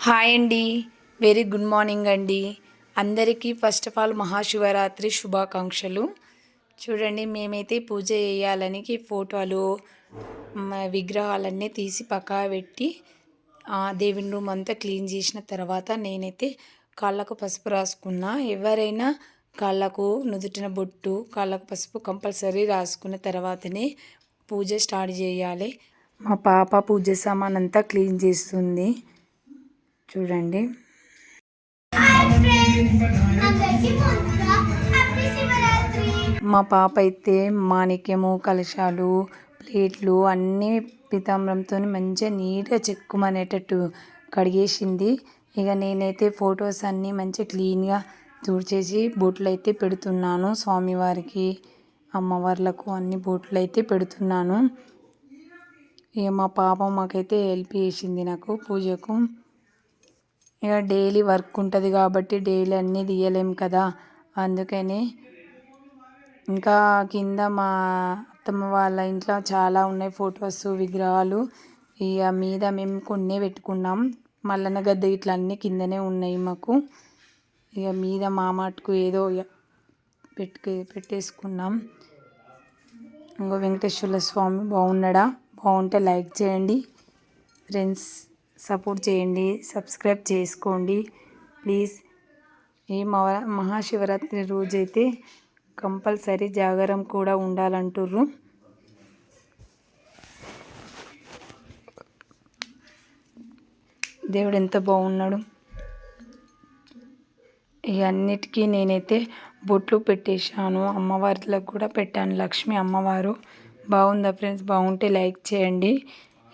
Hi అండి. Very good morning అండి. అందరికీ ఫస్ట్ ఆఫ్ ఆల్ మహాశివరాత్రి శుభాకాంక్షలు. చూడండి మేమైతే పూజ చేయాలని ఫోటోలు విగ్రహాలన్నీ తీసి పక్కా పెట్టి ఆ, దేవుని రూమ్ అంతా క్లీన్ చేసిన తర్వాత నేనైతే కాళ్ళకు పసుపు రాసుకున్నా. ఎవరైనా కాళ్ళకు నుదుటిన బొట్టు కాళ్ళకు పసుపు కంపల్సరీ రాసుకున్న తర్వాతనే పూజ స్టార్ట్ చేయాలి. మా పాప పూజ సామాన్ అంతా క్లీన్ చేస్తుంది. చూడండి. మా పాప అయితే మాణిక్యము కలశాలు ప్లేట్లు అన్నీ పితాంబరంతో మంచిగా నీట్గా చెక్కుమనేటట్టు కడిగేసింది. ఇక నేనైతే ఫొటోస్ అన్నీ మంచి క్లీన్గా దూడ్ చేసి బూట్లు అయితే పెడుతున్నాను. స్వామివారికి అమ్మవార్లకు అన్ని బూట్లు అయితే పెడుతున్నాను. ఇక మా పాప మాకైతే హెల్ప్ చేసింది నాకు పూజకు. ఇక డైలీ వర్క్ ఉంటుంది కాబట్టి డైలీ అన్నీ తీయలేం కదా. అందుకని ఇంకా కింద మా అత్తమ్మ వాళ్ళ ఇంట్లో చాలా ఉన్నాయి ఫొటోస్ విగ్రహాలు. ఇక మీద మేము కొన్ని పెట్టుకున్నాం. మల్లన్న గద్ద ఇట్లా అన్నీ కిందనే ఉన్నాయి మాకు. ఇక మీద మా మటుకు ఏదో ఇక పెట్టేసుకున్నాం. ఇంకో వెంకటేశ్వర స్వామి బాగున్నాడా? బాగుంటే లైక్ చేయండి. ఫ్రెండ్స్. సపోర్ట్ చేయండి సబ్స్క్రైబ్ చేసుకోండి. ప్లీజ్ ఈ మహా మహాశివరాత్రి రోజైతే కంపల్సరీ జాగారం కూడా ఉండాలంటుర్రు. దేవుడు ఎంత బాగున్నాడు. ఇవన్నిటికీ నేనైతే బొట్లు పెట్టేశాను. అమ్మవారిలకు కూడా పెట్టాను. లక్ష్మి అమ్మవారు. బాగుందా ఫ్రెండ్స్? బాగుంటే లైక్ చేయండి.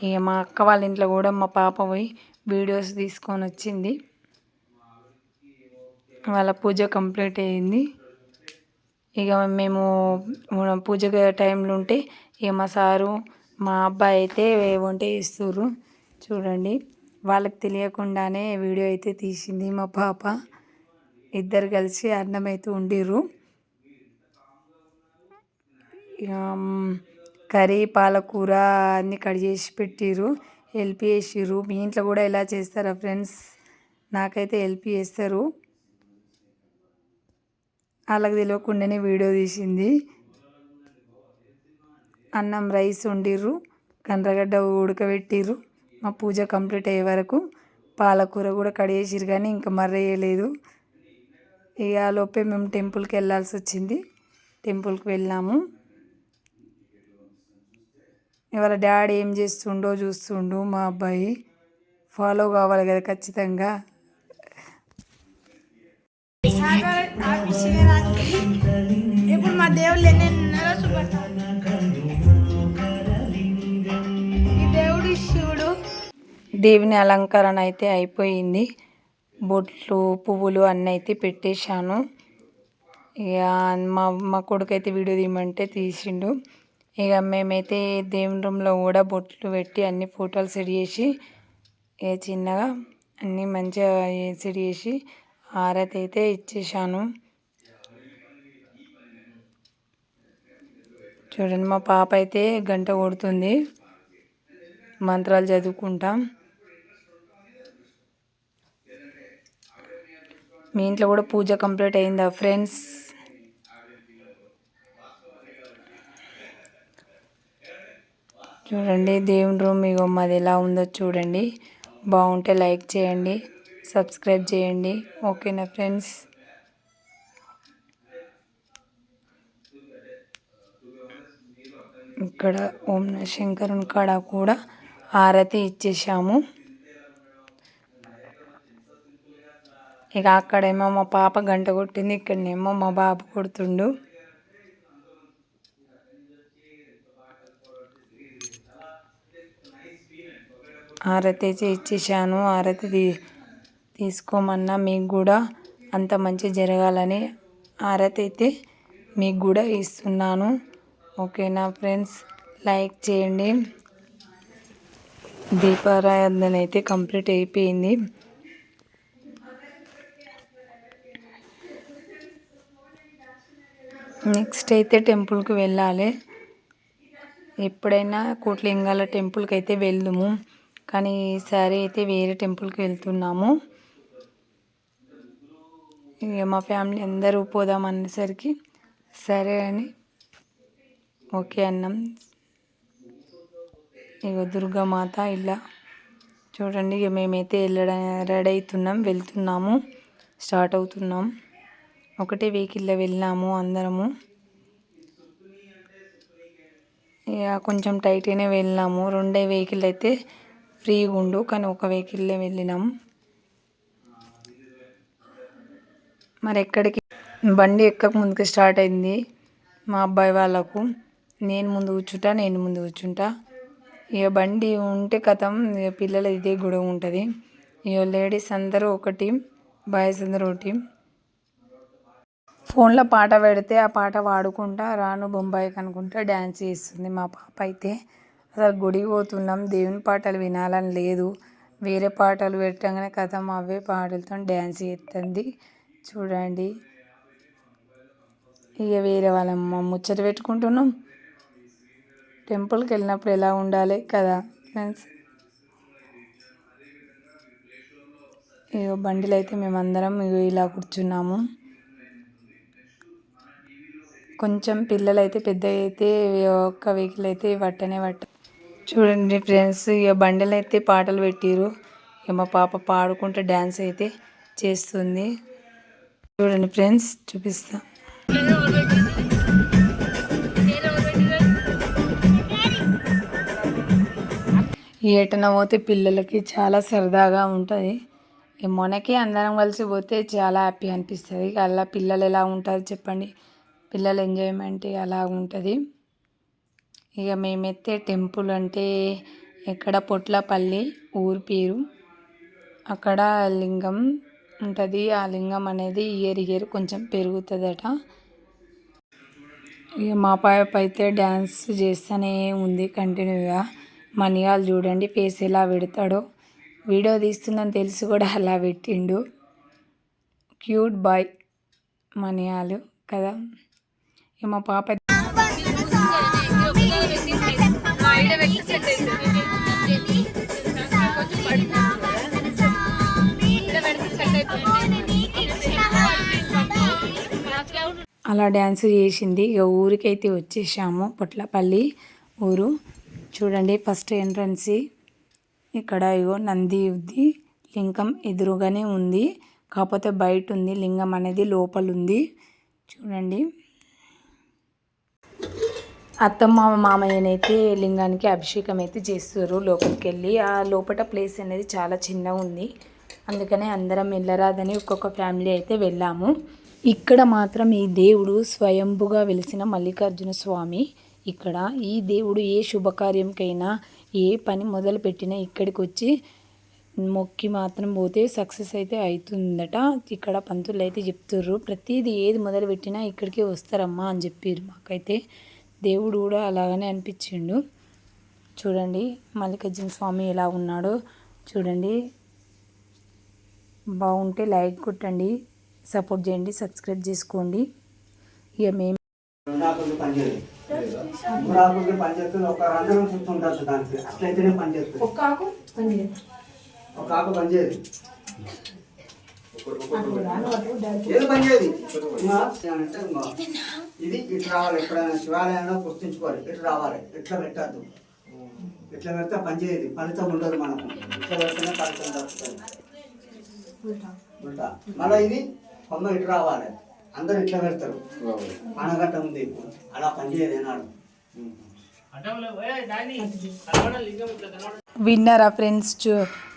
ఇక మా అక్క వాళ్ళ ఇంట్లో కూడా మా పాప పోయి వీడియోస్ తీసుకొని వచ్చింది. వాళ్ళ పూజ కంప్లీట్ అయ్యింది ఇక మేము పూజ టైంలో ఉంటే ఇక మా సారు మా అబ్బాయి అయితే వంట చేస్తుర్రు. చూడండి వాళ్ళకి తెలియకుండానే వీడియో అయితే తీసింది మా పాప. ఇద్దరు కలిసి అన్నం అయితే ఉండిర్రు ఇక కర్రీ పాలకూర అన్నీ కట్ చేసి పెట్టిర్రు. హెల్ప్ చేసిర్రు. మీ ఇంట్లో కూడా ఇలా చేస్తారా ఫ్రెండ్స్? నాకైతే హెల్ప్ చేస్తారు. వాళ్ళకి తెలియకుండానే వీడియో తీసింది. అన్నం రైస్ వండిర్రు. కండ్రగడ్డ ఉడకబెట్టిర్రు. మా పూజ కంప్లీట్ అయ్యే వరకు పాలకూర కూడా కడిగేసిర్రు కానీ ఇంకా మర్రేయలేదు ఇక ఆ లోపే మేము టెంపుల్కి వెళ్ళాల్సి వచ్చింది. టెంపుల్కి వెళ్ళాము. ఇవాళ డాడీ ఏం చేస్తుండో చూస్తుండు మా అబ్బాయి ఫాలో కావాలి కదా ఖచ్చితంగా. ఇప్పుడు మా దేవుళ్ళు ఎన్ని ఉన్నారో చూపెడతాను. ఈ దేవుడు శివుడు. దేవుని అలంకరణ అయితే అయిపోయింది. బొట్లు పువ్వులు అన్నీ అయితే పెట్టేశాను. ఇక మా మా కొడుకు అయితే వీడియో తీయమంటే తీసిండు. ఇక మేమైతే దేవుని రూమ్లో కూడా బొట్లు పెట్టి అన్ని ఫోటోలు సెట్ చేసి ఇక చిన్నగా అన్నీ మంచిగా సెట్ చేసి హారతి అయితే ఇచ్చేసాను చూడండి మా పాప అయితే గంట కొడుతుంది. మంత్రాలు చదువుకుంటాం. మీ ఇంట్లో కూడా పూజ కంప్లీట్ అయిందా ఫ్రెండ్స్? చూడండి దేవుని రూమ్ ఇగో మాది ఎలా ఉందో చూడండి. బాగుంటే లైక్ చేయండి సబ్స్క్రైబ్ చేయండి. ఓకేనా ఫ్రెండ్స్? ఇక్కడ ఓం శంకరుని కాడ కూడా ఆరతి ఇచ్చేసాము ఇక అక్కడేమో మా పాప గంట కొట్టింది ఇక్కడనేమో మా బాబు కొడుతుండు. హారతి అయితే ఇచ్చేసాను హారతి తీ తీసుకోమన్నా మీకు కూడా అంత మంచి జరగాలని హారతి అయితే మీకు కూడా ఇస్తున్నాను. ఓకేనా ఫ్రెండ్స్? లైక్ చేయండి. దీపారాధన అయితే కంప్లీట్ అయిపోయింది. నెక్స్ట్ అయితే టెంపుల్కి వెళ్ళాలి. ఎప్పుడైనా కోట్లింగాల టెంపుల్కి అయితే వెళ్దాము. కానీ ఈసారి అయితే వేరే టెంపుల్కి వెళ్తున్నాము. ఇక మా ఫ్యామిలీ అందరూ పోదాం అనేసరికి సరే అని ఓకే అన్నాం. ఇక దుర్గామాత ఇలా చూడండి ఇక మేమైతే వెళ్ళడం రెడీ అవుతున్నాం వెళ్తున్నాము స్టార్ట్ అవుతున్నాం. ఒకటే వెహికల్లో వెళ్ళాము అందరము. ఇక కొంచెం టైట్గానే వెళ్ళాము. రెండే వెహికల్ అయితే ఫ్రీగా ఉండు కానీ ఒక వెహికల్లే వెళ్ళినాం. మరి ఎక్కడికి బండి ఎక్కక ముందుకు స్టార్ట్ అయింది. మా అబ్బాయి వాళ్ళకు నేను ముందు కూర్చుంటా నేను ముందు కూర్చుంటా. ఇక బండి ఉంటే కథం ఇక పిల్లల ఇదే గొడవ ఉంటుంది. ఇక లేడీస్ అందరూ ఒక టీం బాయ్స్ అందరూ ఒక టీం. ఫోన్లో పాట పెడితే ఆ పాట పాడుకుంటా రాను బొంబాయికి అనుకుంటా డ్యాన్స్ చేస్తుంది మా పాప అయితే. అసలు గుడికి పోతున్నాం దేవుని పాటలు వినాలని లేదు. వేరే పాటలు పెట్టగానే కథం అవే పాటలతో డ్యాన్స్ చేస్తుంది. చూడండి. ఇక వేరే వాళ్ళ ముచ్చట పెట్టుకుంటున్నాం. టెంపుల్కి వెళ్ళినప్పుడు ఎలా ఉండాలి కదా ఫ్రెండ్స్? ఇగో బండిలో అయితే మేమందరం ఇగో ఇలా కూర్చున్నాము. కొంచెం పిల్లలు అయితే పెద్ద అయితే ఒక్క వెహికల్ అయితే పట్టనే పట్ట చూడండి ఫ్రెండ్స్ ఇక బండలు అయితే పాటలు పెట్టిరు. ఇక మా పాప పాడుకుంటూ డ్యాన్స్ అయితే చేస్తుంది. చూడండి ఫ్రెండ్స్ చూపిస్తా. ఈ పోతే పిల్లలకి చాలా సరదాగా ఉంటుంది. ఇక మనకి అందరం కలిసి పోతే చాలా హ్యాపీ అనిపిస్తుంది. అలా పిల్లలు ఎలా ఉంటారు చెప్పండి. పిల్లల ఎంజాయ్మెంట్ అలా ఉంటుంది. ఇక మేమైతే టెంపుల్ అంటే ఇక్కడ పొట్లపల్లి ఊరి పేరు. అక్కడ లింగం ఉంటుంది. ఆ లింగం అనేది ఇయర్ ఇయర్ కొంచెం పెరుగుతుందట. ఇక మా పాప అయితే డ్యాన్స్ చేస్తూనే ఉంది కంటిన్యూగా. మనీయాలు చూడండి ఫేస్ ఎలా పెడతాడో. వీడియో తీస్తుందని తెలిసి కూడా అలా పెట్టిండు. క్యూట్ బాయ్ మనీయాలు కదా. ఇక మా పాప అలా డ్యాన్స్ చేసింది. ఇక ఊరికైతే వచ్చేసాము. పొట్లపల్లి ఊరు. చూడండి ఫస్ట్ ఎంట్రన్స్ ఇక్కడ ఇగో నంది ఉంది లింగం ఎదురుగానే ఉంది. కాకపోతే బయట ఉంది. లింగం అనేది లోపల ఉంది. చూడండి. అత్తమ్మ మామయ్యనైతే లింగానికి అభిషేకం అయితే చేస్తారు లోపలికి వెళ్ళి ఆ లోపల ప్లేస్ అనేది చాలా చిన్నగా ఉంది. అందుకనే అందరం వెళ్ళరాదని ఒక్కొక్క ఫ్యామిలీ అయితే వెళ్ళాము. ఇక్కడ మాత్రం ఈ దేవుడు స్వయంభుగా వెలిసిన మల్లికార్జున స్వామి ఇక్కడ. ఈ దేవుడు ఏ శుభకార్యంకైనా ఏ పని మొదలు పెట్టినా ఇక్కడికి వచ్చి మొక్కి మాత్రం పోతే సక్సెస్ అయితే అవుతుందట ఇక్కడ పంతులు అయితే చెప్తుర్రు ప్రతిదీ ఏది మొదలు పెట్టినా ఇక్కడికి వస్తారమ్మా అని చెప్పారు మాకైతే. దేవుడు కూడా అలాగనే అనిపించిండు. చూడండి మల్లికార్జున స్వామి ఎలా ఉన్నాడో చూడండి. బాగుంటే లైక్ కొట్టండి సపోర్ట్ చేయండి సబ్స్క్రైబ్ చేసుకోండి. ఇక మేము ఒక ఆకు పనిచేయదు ఏది ఇంకా ఇది ఇట్లా రావాలి ఎప్పుడైనా శివాలయంలో గుర్తుంచుకోవాలి ఇట్లా రావాలి ఇట్లా పెట్టద్దు? ఇట్లా పెడితే పనిచేయదు ఫలితం ఉండదు మనకు. ఇట్లా పెడితేనే ఫలితం దొరుకుతుంది ఉల్టా మళ్ళీ ఇది కొమ్మ ఇటు రావాలి. అందరు ఇట్లా పెడతారు. అనగట్ట ఉంది. అలా పనిచేయదు ఏనాడు. విన్నరా ఫ్రెండ్స్ చూ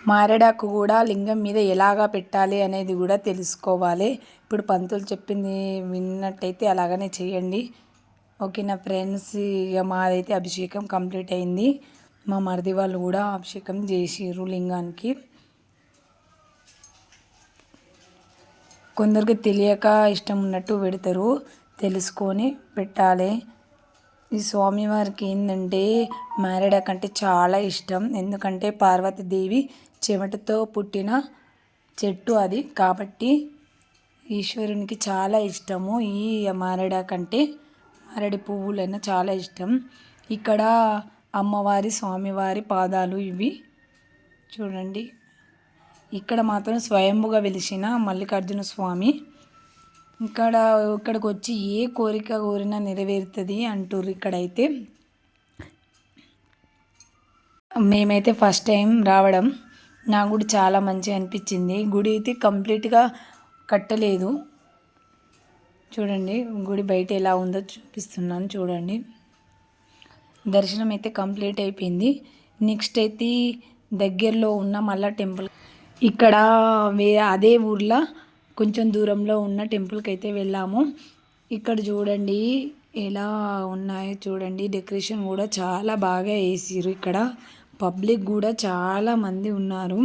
మారేడాకు కూడా లింగం మీద ఎలాగా పెట్టాలి అనేది కూడా తెలుసుకోవాలి. ఇప్పుడు పంతులు చెప్పింది విన్నట్టయితే అలాగనే చేయండి. ఓకే నా ఫ్రెండ్స్? ఇక మాదైతే అభిషేకం కంప్లీట్ అయింది. మా మరిది వాళ్ళు కూడా అభిషేకం చేసిర్రు లింగానికి. కొందరికి తెలియక ఇష్టం ఉన్నట్టు పెడతారు. తెలుసుకొని పెట్టాలి. ఈ స్వామివారికి ఏంటంటే మారేడాకు అంటే చాలా ఇష్టం. ఎందుకంటే పార్వతీదేవి చెమటతో పుట్టిన చెట్టు అది. కాబట్టి ఈశ్వరునికి చాలా ఇష్టము. ఈ మారడ కంటే మారడి పువ్వులైనా చాలా ఇష్టం. ఇక్కడ అమ్మవారి స్వామివారి పాదాలు ఇవి. చూడండి. ఇక్కడ మాత్రం స్వయంభుగా వెలిసిన మల్లికార్జున స్వామి. ఇక్కడ ఇక్కడికి వచ్చి ఏ కోరిక కోరినా నెరవేరుతుంది అంటారు ఇక్కడైతే. మేమైతే ఫస్ట్ టైం రావడం. నాకు కూడా చాలా మంచిగా అనిపించింది. గుడి అయితే కంప్లీట్గా కట్టలేదు. చూడండి గుడి బయట ఎలా ఉందో చూపిస్తున్నాను చూడండి. దర్శనం అయితే కంప్లీట్ అయిపోయింది. నెక్స్ట్ అయితే దగ్గరలో ఉన్న మళ్ళా టెంపుల్. ఇక్కడ వే అదే ఊర్లో కొంచెం దూరంలో ఉన్న టెంపుల్కి అయితే వెళ్ళాము. ఇక్కడ చూడండి ఎలా ఉన్నాయో చూడండి. డెకరేషన్ కూడా చాలా బాగా వేసారు ఇక్కడ. పబ్లిక్ కూడా చాలా మంది ఉన్నారు.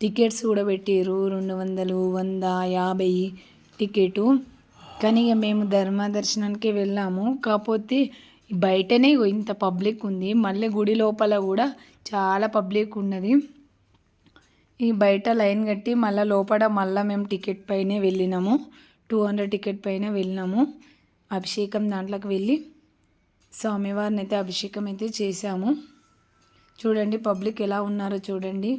టికెట్స్ కూడా పెట్టారు రెండు వందలు వంద యాభై టికెటు. కానీ ఇక మేము ధర్మ దర్శనానికి వెళ్ళాము. కాకపోతే బయటనే ఇంత పబ్లిక్ ఉంది. మళ్ళీ గుడి లోపల కూడా చాలా పబ్లిక్ ఉన్నది. ఈ బయట లైన్ కట్టి మళ్ళీ లోపల మళ్ళీ మేము టికెట్ పైనే వెళ్ళినాము. టూ హండ్రెడ్ టికెట్ పైన వెళ్ళినాము. అభిషేకం దాంట్లోకి వెళ్ళి స్వామివారిని అయితే అభిషేకం అయితే చేశాము. చూడండి పబ్లిక్ ఎలా ఉన్నారో చూడండి.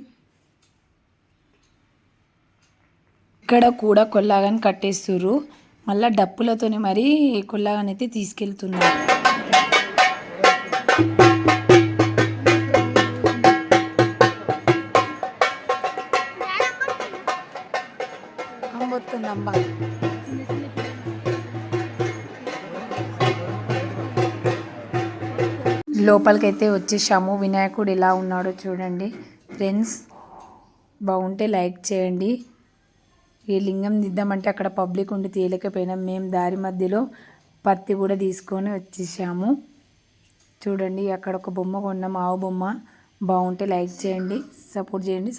ఇక్కడ కూడా కొల్లాగాని కట్టేస్తురు మళ్ళీ డప్పులతోనే మరి కొల్లాగాని అయితే తీసుకెళ్తున్నారు. లోపలికైతే వచ్చేసాము వినాయకుడు ఎలా ఉన్నాడో చూడండి. ఫ్రెండ్స్ బాగుంటే లైక్ చేయండి. ఈ లింగం దిద్దామంటే అక్కడ పబ్లిక్ ఉండి తేలికపోయినాం మేము దారి మధ్యలో పత్తి కూడా తీసుకొని వచ్చేసాము. చూడండి అక్కడ ఒక బొమ్మ కొన్నాం ఆవు బొమ్మ. బాగుంటే లైక్ చేయండి సపోర్ట్ చేయండి